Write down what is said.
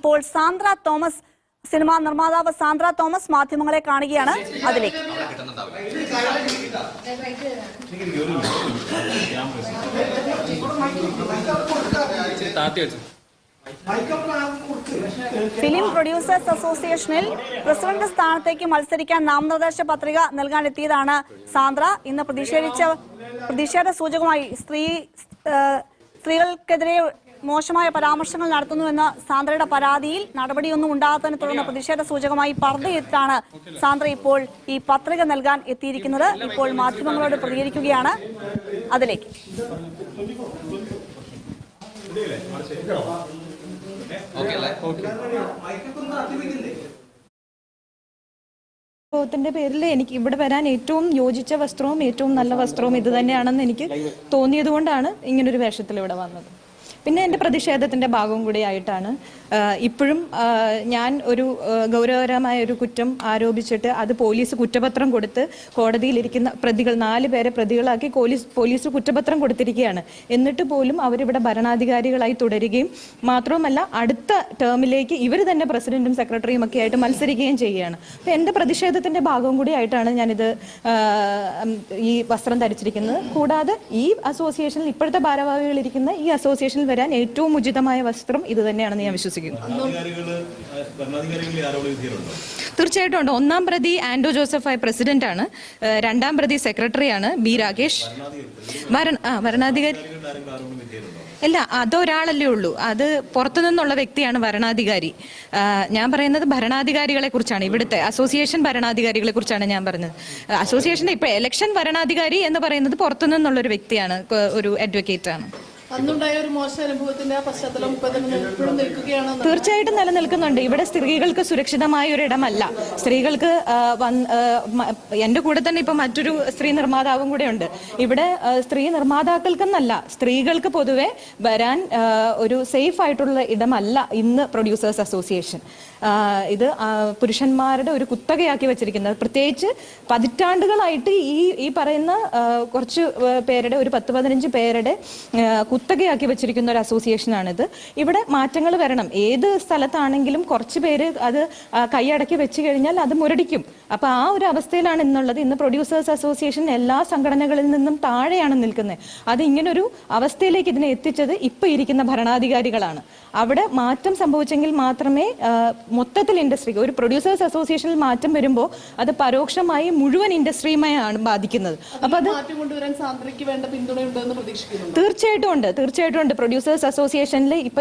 ഇപ്പോൾ Sandra Thomas cinema നിർമ്മാതാവ് Sandra Thomas മാധ്യമങ്ങളെ കാണുകയാണ് അതിലേക്ക്. ഫിലിം പ്രൊഡ്യൂസേഴ്സ് അസോസിയേഷനിൽ പ്രസിഡന്റ് സ്ഥാനത്തേക്ക് മത്സരിക്കാൻ നാമനിർദ്ദേശ പത്രിക നൽകാൻ എത്തിയതാണ് സാന്ദ്ര. ഇന്ന് പ്രതിഷേധിച്ച പ്രതിഷേധ സൂചകമായി സ്ത്രീ സ്ത്രീകൾക്കെതിരെ മോശമായ പരാമർശങ്ങൾ നടത്തുന്നുവെന്ന സാന്ദ്രയുടെ പരാതിയിൽ നടപടിയൊന്നും ഉണ്ടാകാത്തതിനെ തുടർന്ന് പ്രതിഷേധ സൂചകമായി പർദ്ദയിട്ടാണ് സാന്ദ്ര ഇപ്പോൾ ഈ പത്രിക നൽകാൻ എത്തിയിരിക്കുന്നത്. ഇപ്പോൾ മാധ്യമങ്ങളോട് പ്രതികരിക്കുകയാണ്. അതിലേക്ക്. ത്തിന്റെ പേരിൽ എനിക്ക് ഇവിടെ വരാൻ ഏറ്റവും യോജിച്ച വസ്ത്രവും ഏറ്റവും നല്ല വസ്ത്രവും ഇത് തന്നെയാണെന്ന് എനിക്ക് തോന്നിയത് കൊണ്ടാണ് ഇങ്ങനൊരു വേഷത്തിൽ ഇവിടെ വന്നത്. പിന്നെ എന്റെ പ്രതിഷേധത്തിന്റെ ഭാഗവും കൂടി ആയിട്ടാണ്. ഇപ്പോഴും ഞാൻ ഒരു ഗൗരവകരമായ ഒരു കുറ്റം ആരോപിച്ചിട്ട് അത് പോലീസ് കുറ്റപത്രം കൊടുത്ത് കോടതിയിലിരിക്കുന്ന പ്രതികൾ നാല് പേരെ പ്രതികളാക്കി പോലീസ് പോലീസ് കുറ്റപത്രം കൊടുത്തിരിക്കുകയാണ്. എന്നിട്ട് പോലും അവരിവിടെ ഭരണാധികാരികളായി തുടരുകയും മാത്രവുമല്ല അടുത്ത ടേമിലേക്ക് ഇവർ തന്നെ പ്രസിഡന്റും സെക്രട്ടറിയും ഒക്കെ ആയിട്ട് മത്സരിക്കുകയും ചെയ്യുകയാണ്. അപ്പോൾ എന്റെ പ്രതിഷേധത്തിന്റെ ഭാഗവും കൂടി ആയിട്ടാണ് ഞാനിത് ഈ വസ്ത്രം ധരിച്ചിരിക്കുന്നത്. കൂടാതെ ഈ അസോസിയേഷനിൽ ഇപ്പോഴത്തെ ഭാരവാഹികളിരിക്കുന്ന ഈ അസോസിയേഷനിൽ വരാൻ ഏറ്റവും ഉചിതമായ വസ്ത്രം ഇത് തന്നെയാണെന്ന് ഞാൻ വിശ്വസിക്കുന്നു. തീർച്ചയായിട്ടും ഉണ്ട്. ഒന്നാം പ്രതി ആൻഡോ ജോസഫായ പ്രസിഡന്റ് ആണ്. രണ്ടാം പ്രതി സെക്രട്ടറിയാണ് ബി രാകേഷ്. വരണാധികാരി ഇല്ല അതൊരാളല്ലേ ഉള്ളൂ. അത് പുറത്തു നിന്നുള്ള വ്യക്തിയാണ് ഭരണാധികാരി. ഞാൻ പറയുന്നത് ഭരണാധികാരികളെ കുറിച്ചാണ്. ഇവിടുത്തെ അസോസിയേഷൻ ഭരണാധികാരികളെ കുറിച്ചാണ് ഞാൻ പറഞ്ഞത്. അസോസിയേഷന്റെ ഇപ്പൊ എലക്ഷൻ ഭരണാധികാരി എന്ന് പറയുന്നത് പുറത്തു നിന്നുള്ള ഒരു വ്യക്തിയാണ് ഒരു അഡ്വക്കേറ്റ് ആണ്. ഒരു അനുഭവത്തിന്റെ നിൽക്കുകയാണ് തീർച്ചയായിട്ടും നിലനിൽക്കുന്നുണ്ട്. ഇവിടെ സ്ത്രീകൾക്ക് സുരക്ഷിതമായ ഒരു ഇടമല്ല. സ്ത്രീകൾക്ക് എന്റെ കൂടെ തന്നെ ഇപ്പൊ മറ്റൊരു സ്ത്രീ നിർമ്മാതാവും കൂടെ ഉണ്ട്. ഇവിടെ സ്ത്രീ നിർമ്മാതാക്കൾക്കെന്നല്ല സ്ത്രീകൾക്ക് പൊതുവെ വരാൻ ഒരു സേഫ് ആയിട്ടുള്ള ഇടമല്ല ഇന്ന് പ്രൊഡ്യൂസേഴ്സ് അസോസിയേഷൻ ഇത് പുരുഷന്മാരുടെ ഒരു കുത്തകയാക്കി വെച്ചിരിക്കുന്നത്. പ്രത്യേകിച്ച് പതിറ്റാണ്ടുകളായിട്ട് ഈ ഈ പറയുന്ന കുറച്ച് പേരുടെ ഒരു പത്ത് പതിനഞ്ച് പേരുടെ ആ, കുത്തകയാക്കി വെച്ചിരിക്കുന്ന ഒരു അസോസിയേഷനാണിത്. ഇവിടെ മാറ്റങ്ങൾ വരണം. ഏത് സ്ഥലത്താണെങ്കിലും കുറച്ച് പേര് അത് കൈയടക്കി വെച്ച് കഴിഞ്ഞാൽ അത് മുരടിക്കും. അപ്പൊ ആ ഒരു അവസ്ഥയിലാണ് ഇന്നുള്ളത്. ഇന്ന് പ്രൊഡ്യൂസേഴ്സ് അസോസിയേഷൻ എല്ലാ സംഘടനകളിൽ നിന്നും താഴെയാണ് നിൽക്കുന്നത്. അത് ഇങ്ങനൊരു അവസ്ഥയിലേക്ക് ഇതിനെ എത്തിച്ചത് ഇപ്പൊ ഇരിക്കുന്ന ഭരണാധികാരികളാണ്. അവിടെ മാറ്റം സംഭവിച്ചെങ്കിൽ മാത്രമേ മൊത്തത്തിൽ ഇൻഡസ്ട്രിക്ക് ഒരു പ്രൊഡ്യൂസേഴ്സ് അസോസിയേഷനിൽ മാറ്റം വരുമ്പോൾ അത് പരോക്ഷമായി മുഴുവൻ ഇൻഡസ്ട്രിയുമായാണ് ബാധിക്കുന്നത്. അപ്പൊ അത് തീർച്ചയായിട്ടും ഉണ്ട്. തീർച്ചയായിട്ടും ഉണ്ട്. പ്രൊഡ്യൂസേഴ്സ് അസോസിയേഷനിൽ ഇപ്പൊ